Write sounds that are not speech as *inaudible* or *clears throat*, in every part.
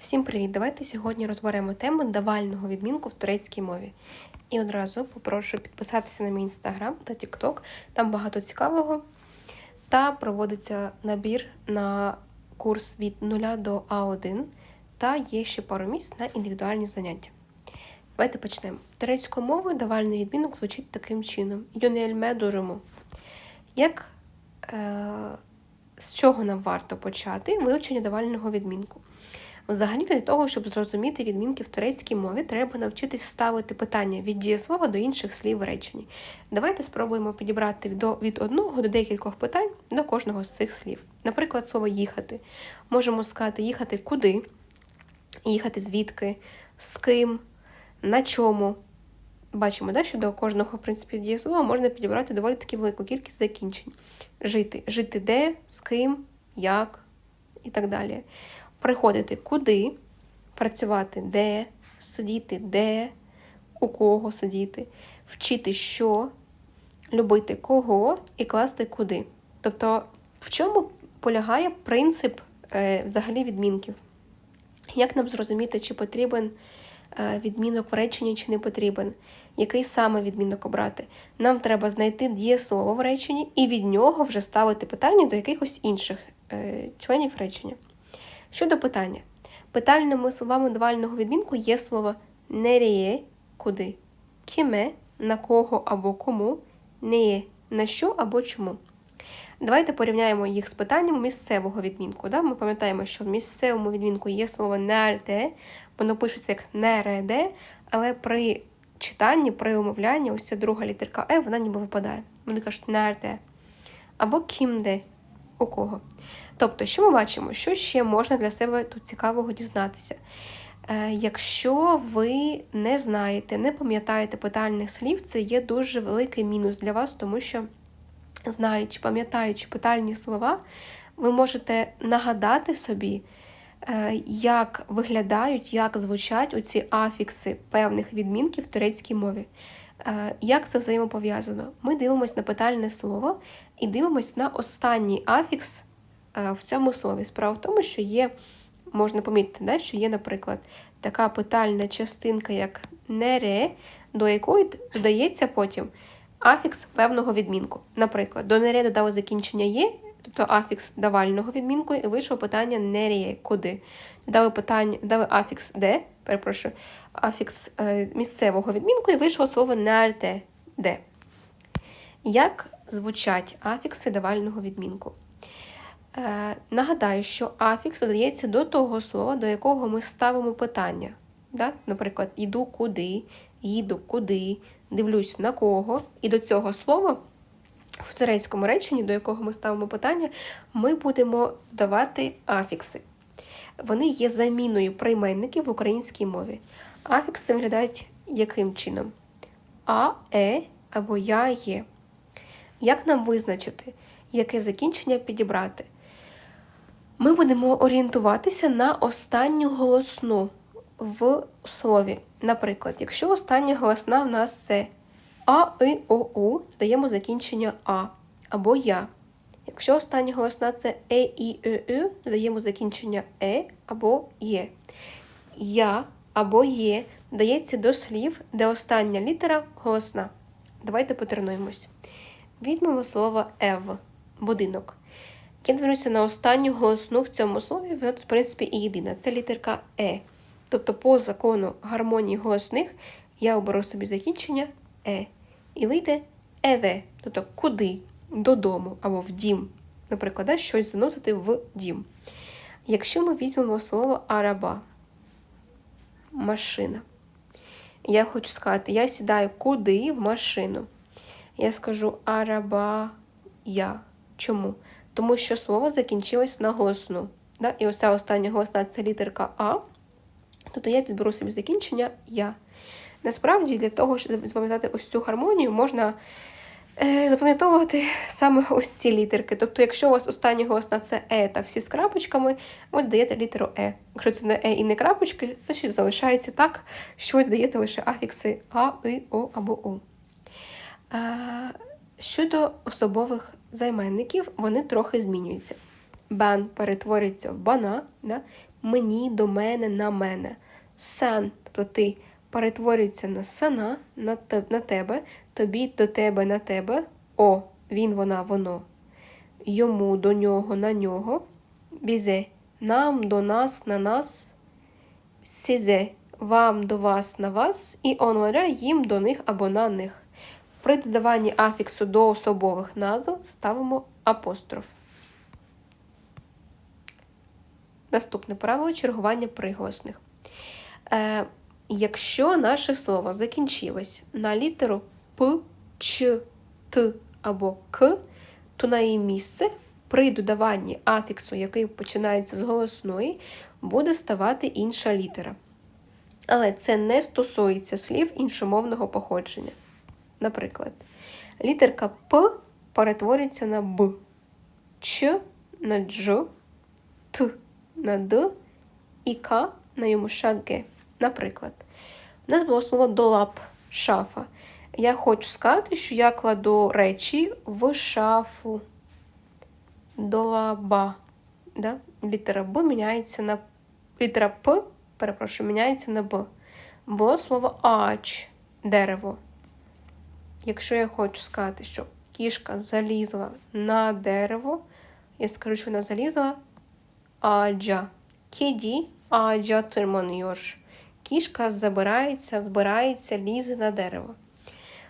Всім привіт! Давайте сьогодні розберемо тему давального відмінку в турецькій мові. І одразу попрошу підписатися на мій інстаграм та тікток. Там багато цікавого. Та проводиться набір на курс від 0 до А1, та є ще пару місць на індивідуальні заняття. Давайте почнемо. Турецькою мовою давальний відмінок звучить таким чином: Юнельме дурому. Як е, з чого нам варто почати вивчення давального відмінку? Взагалі, для того, щоб зрозуміти відмінки в турецькій мові, треба навчитись ставити питання від дієслова до інших слів в реченні. Давайте спробуємо підібрати від одного до декількох питань до кожного з цих слів. Наприклад, слово їхати. Можемо сказати їхати куди, їхати звідки, з ким, на чому. Бачимо, да, що до кожного в принципі, дієслова можна підібрати доволі таки велику кількість закінчень. Жити. Жити де, з ким, як і так далі приходити куди, працювати де, сидіти де, у кого сидіти, вчити що, любити кого і класти куди. Тобто, в чому полягає принцип е, взагалі відмінків? Як нам зрозуміти, чи потрібен е, відмінок в реченні, чи не потрібен? Який саме відмінок обрати? Нам треба знайти дієслово в реченні і від нього вже ставити питання до якихось інших е, членів речення. Щодо питання. Питальними словами давального відмінку є слово неріє куди, кіме, на кого або кому, неє, на що або чому. Давайте порівняємо їх з питанням місцевого відмінку. Да? Ми пам'ятаємо, що в місцевому відмінку є слово нерде, воно пишеться як нереде, але при читанні, при умовлянні, ось ця друга літерка Е, вона ніби випадає. Вони кажуть нерде. Або кімде у кого. Тобто, що ми бачимо, що ще можна для себе тут цікавого дізнатися? Е, якщо ви не знаєте, не пам'ятаєте питальних слів, це є дуже великий мінус для вас, тому що, знаючи, пам'ятаючи питальні слова, ви можете нагадати собі, е, як виглядають, як звучать оці афікси певних відмінків в турецькій мові. Е, як це взаємопов'язано? Ми дивимося на питальне слово і дивимося на останній афікс е, в цьому слові. Справа в тому, що є, можна помітити, да, що є, наприклад, така питальна частинка, як нере, до якої додається потім афікс певного відмінку. Наприклад, до нере додали закінчення є, тобто афікс давального відмінку, і вийшло питання неріє, куди. Дали питання, дали афікс де, перепрошую, афікс е, місцевого відмінку, і вийшло слово нерте де. Як звучать афікси давального відмінку? Е, Нагадаю, що афікс додається до того слова, до якого ми ставимо питання. Да? Наприклад, йду куди, їду куди, дивлюсь на кого. І до цього слова в турецькому реченні, до якого ми ставимо питання, ми будемо давати афікси. Вони є заміною прийменників в українській мові. Афікси виглядають яким чином? А, е або я є. Як нам визначити, яке закінчення підібрати? Ми будемо орієнтуватися на останню голосну в слові. Наприклад, якщо остання голосна в нас це А, И, О, У, даємо закінчення А або Я. Якщо остання голосна це Е, І, Е, Ю, додаємо закінчення Е або Є. Я або Є додається до слів, де остання літера голосна. Давайте потренуємось. Візьмемо слово Ев будинок. Я дивлюся на останню голосну в цьому слові, вона в принципі, і єдина. Це літерка Е. Тобто, по закону гармонії голосних я оберу собі закінчення Е. І вийде еве, тобто куди, додому або в дім. Наприклад, да, щось заносити в дім. Якщо ми візьмемо слово араба, машина. Я хочу сказати, я сідаю куди в машину. Я скажу араба я. Чому? Тому що слово закінчилось на голосну. Да? І ось ця остання голосна це літерка А. Тобто я підберу собі закінчення я. Насправді, для того, щоб запам'ятати ось цю гармонію, можна е, запам'ятовувати саме ось ці літерки. Тобто, якщо у вас остання голосна це Е та всі з крапочками, ви додаєте літеру Е. Якщо це не Е і не крапочки, значить залишається так, що ви додаєте лише афікси А, И, О або У. Щодо особових займенників, вони трохи змінюються. бен перетворюється в бана, да? мені, до мене, на мене. Сен, тобто ти перетворюється на сана, на, на тебе, тобі, до тебе, на тебе, о, він, вона, воно, йому, до нього, на нього, бізе, нам, до нас, на нас, сізе, вам, до вас, на вас, і онваря їм, до них або на них. При додаванні афіксу до особових назв ставимо апостроф. Наступне правило чергування приголосних. Якщо наше слово закінчилось на літеру П, Ч, Т або К, то на її місце при додаванні афіксу, який починається з голосної, буде ставати інша літера. Але це не стосується слів іншомовного походження. Наприклад, літерка П перетворюється на Б, Ч на Дж, Т на Д і К на йому Г. Наприклад, у нас було слово долап, шафа. Я хочу сказати, що я кладу речі в шафу. Долаба. Да? Літера Б міняється на літера П, перепрошую, міняється на Б. Було слово ач дерево. Якщо я хочу сказати, що кішка залізла на дерево, я скажу, що вона залізла аджа. Кіді аджа тирманюш. Кішка забирається, збирається, лізе на дерево.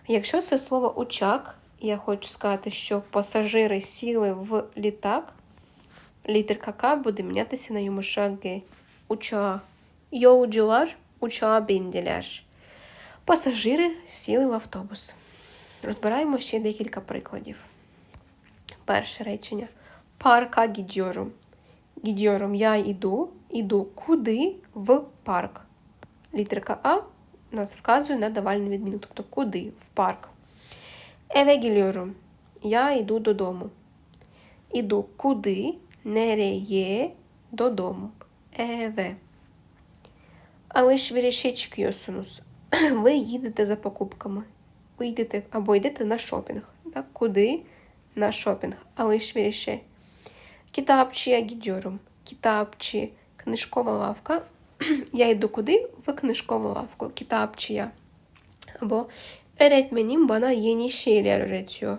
Якщо це слово учак, я хочу сказати, що пасажири сіли в літак, літерка К буде мінятися на yumuşak Г. Уча. Yolcular uçağa bindiler. Пасажири сіли в автобус. Розбираємо ще декілька прикладів. Перше речення. Парка gidiyorum. Gidiyorum я йду. Іду куди в парк. Літерка А нас вказує на давальну відміну, тобто куди в парк. Eve geliyorum. Я йду додому. Іду куди, nereye, додому. Eve. Alışverişe çıkıyorsunuz. Ви їдете за покупками. Ви йдете або йдете на шопінг. Так? Куди? На шопінг. Alışverişe. Kitapçıya gidiyorum. Kitapçı. Книжкова лавка. *clears throat* Я йду куди? В книжкову лавку. Kitapçıya. Або öğretmenim bana yeni şeyler öğretiyor.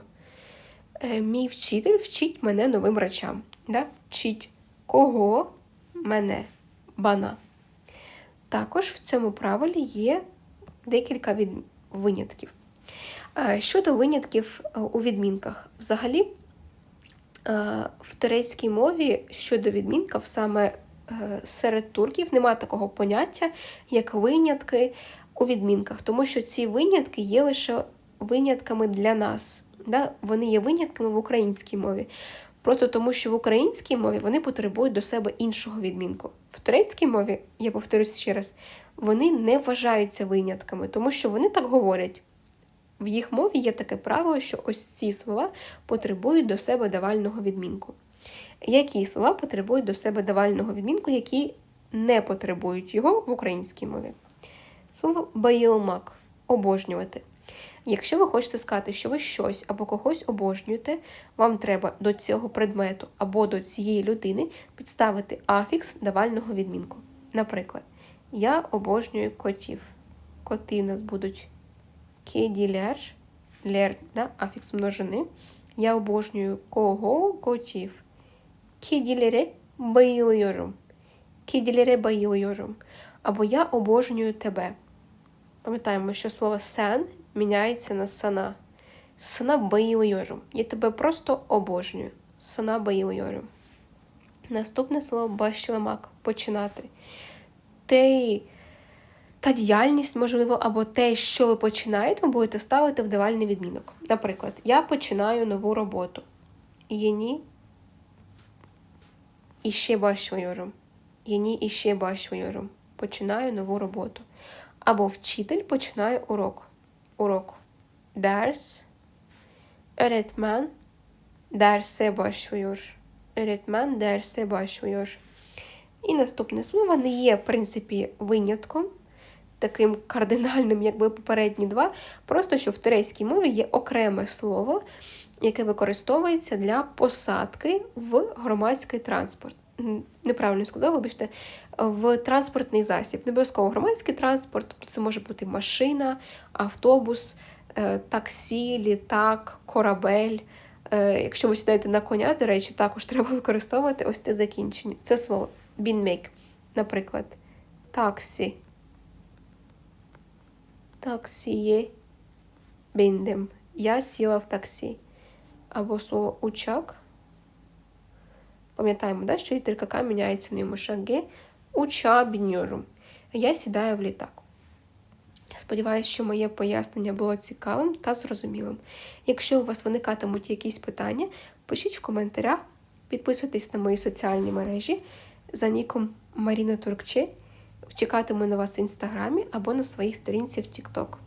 Е, Мій вчитель вчить мене новим речам. Да? Вчить кого? Мене. Бана. Також в цьому правилі є декілька від... винятків. Е, Щодо винятків е, у відмінках, взагалі в турецькій мові щодо відмінків саме серед турків немає такого поняття, як винятки у відмінках, тому що ці винятки є лише винятками для нас. Да? Вони є винятками в українській мові. Просто тому, що в українській мові вони потребують до себе іншого відмінку. В турецькій мові, я повторюсь ще раз, вони не вважаються винятками, тому що вони так говорять. В їх мові є таке правило, що ось ці слова потребують до себе давального відмінку. Які слова потребують до себе давального відмінку, які не потребують його в українській мові? Слово байилмак обожнювати. Якщо ви хочете сказати, що ви щось або когось обожнюєте, вам треба до цього предмету або до цієї людини підставити афікс давального відмінку. Наприклад, я обожнюю котів. Коти в нас будуть кеділяр, лер, да, афікс множини. Я обожнюю кого котів. Кеділере bayılıyorum. Кеділере bayılıyorum. Або я обожнюю тебе. Пам'ятаємо, що слово сен міняється на сана. Сана bayılıyorum. Я тебе просто обожнюю. Сана bayılıyorum. Наступне слово бащлемак починати. Те, та діяльність, можливо, або те, що ви починаєте, ви будете ставити в давальний відмінок. Наприклад, я починаю нову роботу. Єні іще başlıyorum. Єні іще başlıyorum. Починаю нову роботу. Або вчитель починає урок. Урок. Ders. Öğretmen derse başlıyor. Öğretmen derse başlıyor. І наступне слово не є, в принципі, винятком, таким кардинальним, як би попередні два. Просто що в турецькій мові є окреме слово, яке використовується для посадки в громадський транспорт. Неправильно сказав, вибачте, в транспортний засіб. Не обов'язково громадський транспорт, це може бути машина, автобус, е, таксі, літак, корабель. Е, Якщо ви сідаєте на коня, до речі, також треба використовувати ось це закінчення. Це слово binmek. Наприклад, таксі. Таксіє bindim. Я сіла в таксі. Або слово учак. Пам'ятаємо, да, що літерка К міняється на ймуша Г. Уча. Я сідаю в літак. Сподіваюсь, що моє пояснення було цікавим та зрозумілим. Якщо у вас виникатимуть якісь питання, пишіть в коментарях, підписуйтесь на мої соціальні мережі за ніком Маріна Туркче. Чекатиму на вас в інстаграмі або на своїй сторінці в TikTok.